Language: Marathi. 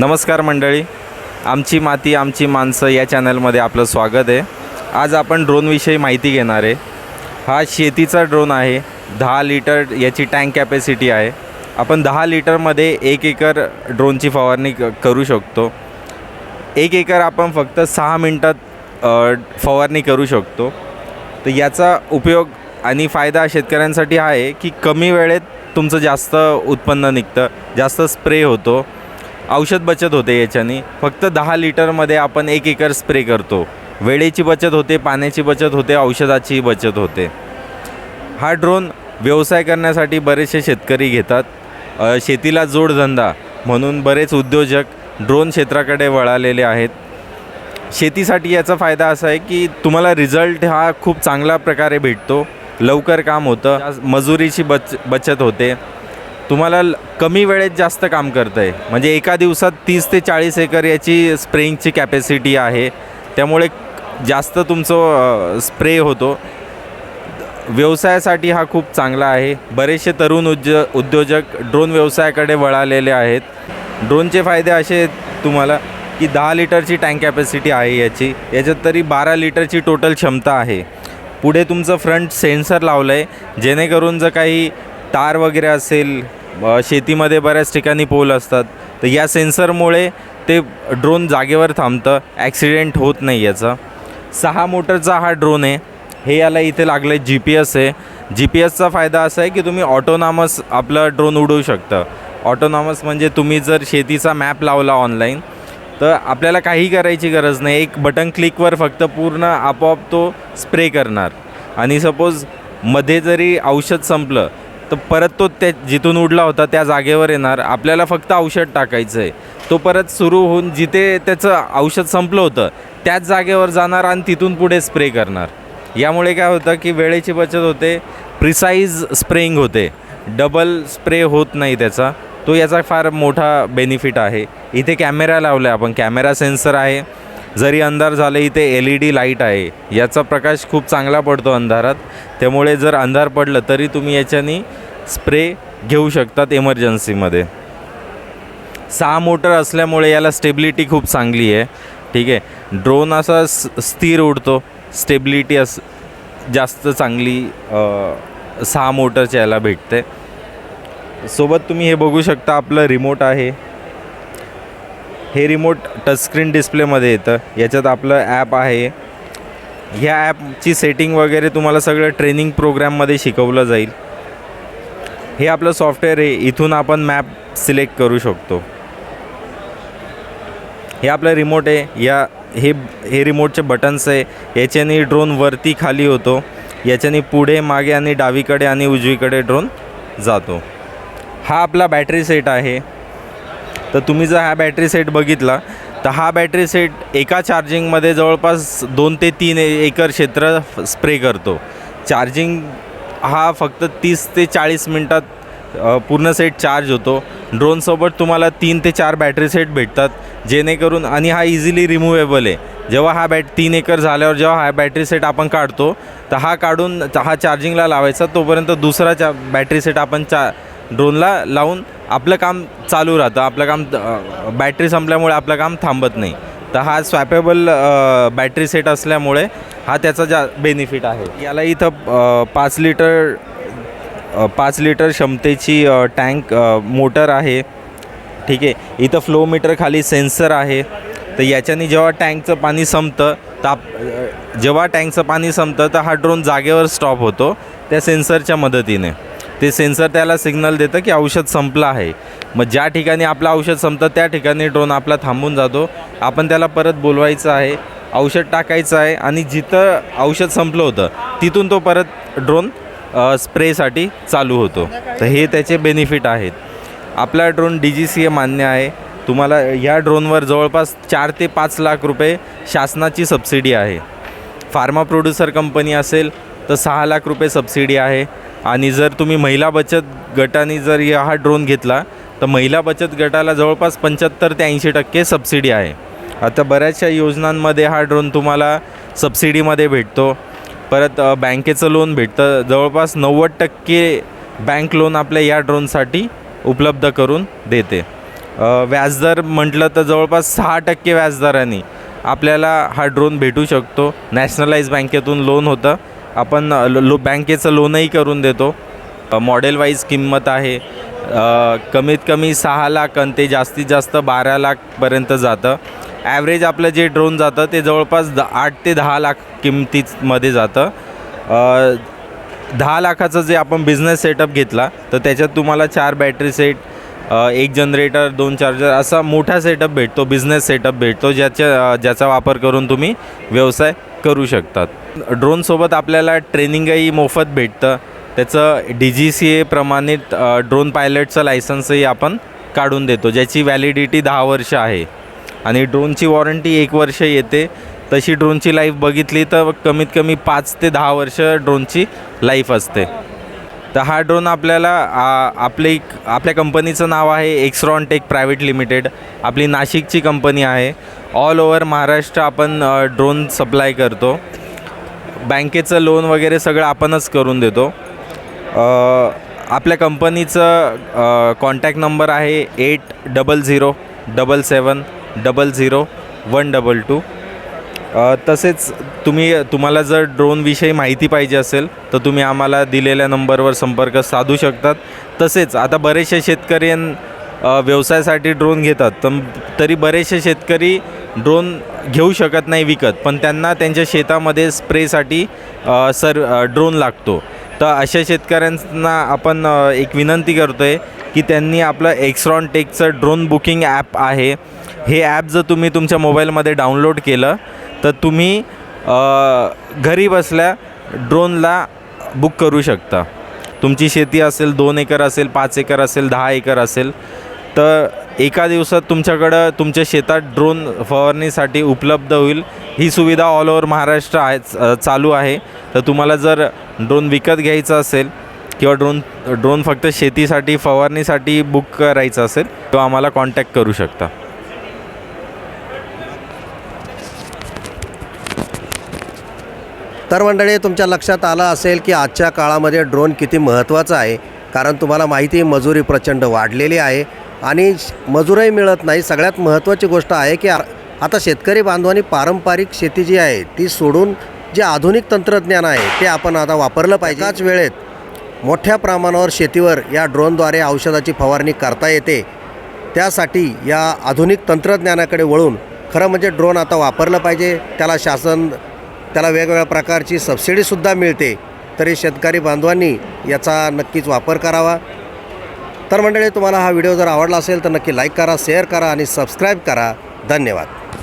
नमस्कार मंडळी. आमची माती आमची माणसं या चॅनलमध्ये आपलं स्वागत आहे. आज आपण ड्रोनविषयी माहिती घेणार आहे. हा शेतीचा ड्रोन आहे. दहा लिटर याची टँक कॅपॅसिटी आहे. आपण दहा लिटरमध्ये एक एकर ड्रोनची फवारणी क करू शकतो. एक एकर आपण फक्त सहा मिनटात फवारणी करू शकतो. तर याचा उपयोग आणि फायदा शेतकऱ्यांसाठी हा आहे की कमी वेळेत तुमचं जास्त उत्पन्न निघतं जास्त स्प्रे होतो. औषध बचत होते याच्याने. फक्त दहा लिटरमध्ये आपण एक एकर स्प्रे करतो. वेळेची बचत होते पाण्याची बचत होते औषधाची बचत होते. हा ड्रोन व्यवसाय करण्यासाठी बरेचसे शेतकरी घेतात. शेतीला जोडधंदा म्हणून बरेच उद्योजक ड्रोन क्षेत्राकडे वळालेले आहेत. शेतीसाठी याचा फायदा असा आहे की तुम्हाला रिझल्ट हा खूप चांगल्या प्रकारे भेटतो. लवकर काम होतं. मजुरीची बच बचत होते. तुम्हाला ल- कमी वेळेत जास्त काम करतं आहे म्हणजे एका दिवसात तीस ते चाळीस एकर याची स्प्रेइंगची कॅपॅसिटी आहे. त्यामुळे जास्त तुमचं स्प्रे होतो. व्यवसायासाठी हा खूप चांगला आहे. बरेचसे तरुण उद्यो उद्योजक ड्रोन व्यवसायाकडे वळालेले आहेत. ड्रोनचे फायदे असे आहेत तुम्हाला की दहा लिटरची टँक कॅपॅसिटी आहे याची. याच्यात तरी बारा लिटरची टोटल क्षमता आहे. पुढे तुमचं फ्रंट सेन्सर लावलं आहे जेणेकरून जर काही तार वगैरे असेल शेतीमध्ये बऱ्याच ठिकाणी पोल असतात. तर या सेन्सरमुळे ते ड्रोन जागेवर थांबतं. ॲक्सिडेंट होत नाही याचा. सहा मोटरचा हा ड्रोन आहे. हे याला इथे लागलं आहे जी पी एस आहे जी पी एसचा फायदा असा आहे की तुम्ही ऑटोनॉमस आपलं ड्रोन उडवू शकता. ऑटोनॉमस म्हणजे तुम्ही जर शेतीचा मॅप लावला ऑनलाईन तर आपल्याला काही करायची गरज नाही. एक बटन क्लिकवर फक्त पूर्ण आपोआप तो स्प्रे करणार. आणि सपोजमध्ये जरी औषध संपलं तर परत तो त्या जिथून उडला होता त्या जागेवर येणार. आपल्याला फक्त औषध टाकायचं आहे तो परत सुरू होऊन जिथे त्याचं औषध संपलं होतं त्याच जागेवर जाणार आणि तिथून पुढे स्प्रे करणार. यामुळे काय होतं की वेळेची बचत होते प्रिसाईज स्प्रेईंग होते. डबल स्प्रे होत नाही त्याचा. तो याचा फार मोठा बेनिफिट आहे. इथे कॅमेरा लावला आहे आपण. कॅमेरा सेन्सर आहे. जरी अंधार झाले इथे एल ई डी लाइट आहे. याचा प्रकाश खूप चांगला पडतो अंधारात. त्यामुळे जर अंधार पडलं तरी तुम्ही याच्यानी स्प्रे घेऊ शकतात इमर्जन्सीमध्ये सहा मोटर असल्यामुळे याला स्टेबिलिटी खूप चांगली आहे. ठीक आहे? ड्रोन असा स्थिर उडतो. स्टेबिलिटी अस जास्त चांगली सहा मोटरच्या याला भेटते. सोबत तुम्ही हे बघू शकता आपलं रिमोट आहे. हे रिमोट टचस्क्रीन डिस्प्लेमध्ये येतं. याच्यात आपलं ॲप आहे. ह्या ॲपची सेटिंग वगैरे तुम्हाला सगळं ट्रेनिंग प्रोग्राममध्ये शिकवलं जाईल. हे आपलं सॉफ्टवेअर आहे. इथून आपण मॅप सिलेक्ट करू शकतो. हे आपलं रिमोट आहे. या हे हे रिमोटचे बटन्स आहे. याच्याने ड्रोन वरती खाली होतो. याच्याने पुढे मागे आणि डावीकडे आणि उजवीकडे ड्रोन जातो. हा आपला बॅटरी सेट आहे. तर तुम्ही जर हा बॅटरी सेट बघितला तर हा बॅटरी सेट एका चार्जिंगमध्ये जवळपास दोन ते तीन एकर क्षेत्र स्प्रे करतो. चार्जिंग हा फक्त तीस ते चाळीस मिनटात पूर्ण सेट चार्ज होतो. ड्रोनसोबत तुम्हाला तीन ते चार बॅटरी सेट भेटतात जेणेकरून आणि हा इझिली रिमुवेबल आहे. जेव्हा हा बॅट तीन एकर झाल्यावर जेव्हा हा बॅटरी सेट आपण काढतो तर हा काढून हा चार्जिंगला लावायचा तोपर्यंत दुसरा चा बॅटरी सेट आपण चा ड्रोनला लावून आपलं काम चालू राहतं. आपलं काम बॅटरी संपल्यामुळे आपलं काम थांबत नाही. तर हा स्वॅपेबल बॅटरी सेट असल्यामुळे हा त्याचा जा बेनिफिट आहे. याला इथं पाच लिटर पाच लिटर क्षमतेची टँक मोटर आहे. ठीक आहे. इथं फ्लो मीटर खाली सेन्सर आहे. तर याच्याने जेव्हा टँकचं पाणी संपतं तर जेव्हा टँकचं पाणी संपतं तर हा ड्रोन जागेवर स्टॉप होतो त्या सेन्सरच्या मदतीने. ते सेन्सर त्याला सिग्नल देतं की औषध संपलं आहे. मग ज्या ठिकाणी आपलं औषध संपतं त्या ठिकाणी ड्रोन आपला थांबून जातो. आपण त्याला परत बोलवायचं आहे औषध टाकायचं आहे आणि जिथं औषध संपलं होतं तिथून तो परत ड्रोन स्प्रेसाठी चालू होतो. तर हे त्याचे बेनिफिट आहेत. आपला drone D G C A मान्य आहे. तुम्हाला ह्या ड्रोनवर जवळपास चार ते पाच लाख रुपये शासनाची सबसिडी आहे. फार्मा प्रोड्युसर कंपनी असेल तर सहा लाख रुपये सबसिडी आहे. आणि जर तुम्ही महिला बचत गटाने जर हा ड्रोन घेतला तर महिला बचत गटाला जवळपास पंच्याहत्तर ते ऐंशी टक्के सबसिडी आहे. आता बऱ्याचशा योजनांमध्ये हा ड्रोन तुम्हाला सबसिडीमध्ये भेटतो. परत बँकेचं लोन भेटतं. जवळपास नव्वद टक्के बँक लोन आपल्या या ड्रोनसाठी उपलब्ध करून देते. व्याजदर म्हटलं तर जवळपास सहा टक्के व्याजदराने आपल्याला हा ड्रोन भेटू शकतो. नॅशनलाइज बँकेतून लोन होतं. आपण लो बँकेचं लोनही करून देतो. मॉडेल वाईज किंमत आहे. कमीत कमी सहा लाख आणि ते जास्तीत जास्त बारा लाखपर्यंत जातं. ॲव्हरेज आपलं जे ड्रोन जातं ते जवळपास द आठ ते दहा लाख किमतीमध्ये जातं. दहा लाखाचं जे आपण बिझनेस सेटअप घेतला तर त्याच्यात तुम्हाला चार बॅटरी सेट एक जनरेटर दोन चार्जर असा मोठा सेटअप भेटतो बिझनेस सेटअप भेटतो ज्याच्या ज्याचा वापर करून तुम्ही व्यवसाय करू शकतात. ड्रोनसोबत आपल्याला ट्रेनिंगही मोफत भेटतं. त्याचं डी जी सी ए प्रमाणित ड्रोन पायलटचं लायसन्सही आपण काढून देतो ज्याची व्हॅलिडिटी दहा वर्ष आहे. आणि ड्रोनची वॉरंटी एक वर्ष येते. तशी ड्रोनची लाईफ बघितली तर कमीत कमी पाच ते दहा वर्ष ड्रोनची लाईफ असते. तर हा ड्रोन आपल्याला आपले आपल्या कंपनीचं नाव आहे एक्सरॉन टेक प्रायव्हेट लिमिटेड आपली नाशिकची कंपनी आहे. ऑल ओव्हर महाराष्ट्र आपण ड्रोन सप्लाय करतो. बँकेचं लोन वगैरे सगळं आपणच करून देतो. आपल्या कंपनीचं कॉन्टॅक्ट नंबर आहे eight double zero double seven double zero one double two तसेच तुम्ही तुम्हाला जर ड्रोनविषयी माहिती पाहिजे असेल तर तुम्ही आम्हाला दिलेल्या नंबरवर संपर्क साधू शकतात. तसेच आता बरेचसे शेतकरी व्यवसायासाठी ड्रोन घेतात. तर तरी बरेचसे शेतकरी ड्रोन घेऊ शकत नाही विकत पण त्यांना त्यांच्या शेतामध्ये स्प्रेसाठी सर ड्रोन लागतो. तर अशा शेतकऱ्यांना आपण एक विनंती करतो आहे की त्यांनी आपलं एक्सरॉन टेकचं ड्रोन बुकिंग ॲप आहे. हे ॲप जर तुम्ही तुमच्या मोबाईलमध्ये डाउनलोड केलं तर तुम्ही घरी बसल्या ड्रोनला बुक करू शकता. तुमची शेती असेल दोन एकर असेल पाच एकर असेल दहा एकर असेल तर एका दिवसात तुमच्याकडं तुमच्या शेतात ड्रोन फवारणीसाठी उपलब्ध होईल. ही सुविधा ऑल ओव्हर महाराष्ट्र आहे चालू आहे. तर तुम्हाला जर ड्रोन विकत घ्यायचं असेल किंवा ड्रोन ड्रोन फक्त शेतीसाठी फवारणीसाठी बुक करायचं असेल तो आम्हाला कॉन्टॅक्ट करू शकता. तर मंडळी तुमच्या लक्षात आलं असेल की आजच्या काळामध्ये ड्रोन किती महत्त्वाचा आहे? कारण तुम्हाला माहिती मजुरी प्रचंड वाढलेली आहे आणि मजुरही मिळत नाही. सगळ्यात महत्त्वाची गोष्ट आहे की आता शेतकरी बांधवांनी पारंपरिक शेती जी आहे ती सोडून जे आधुनिक तंत्रज्ञान आहे ते आपण आता वापरलं पाहिजे. त्याच वेळेत मोठ्या प्रमाणावर शेतीवर या ड्रोनद्वारे औषधाची फवारणी करता येते. त्यासाठी या आधुनिक तंत्रज्ञानाकडे वळून खरं म्हणजे ड्रोन आता वापरलं पाहिजे. त्याला शासन त्याला वेगवेगळ्या प्रकारची सबसिडीसुद्धा मिळते. तरी शेतकरी बांधवांनी याचा नक्कीच वापर करावा. तर मंडळी तुम्हाला हा व्हिडिओ जर आवडला असेल तर नक्की लाईक करा शेअर करा आणि सबस्क्राईब करा. धन्यवाद.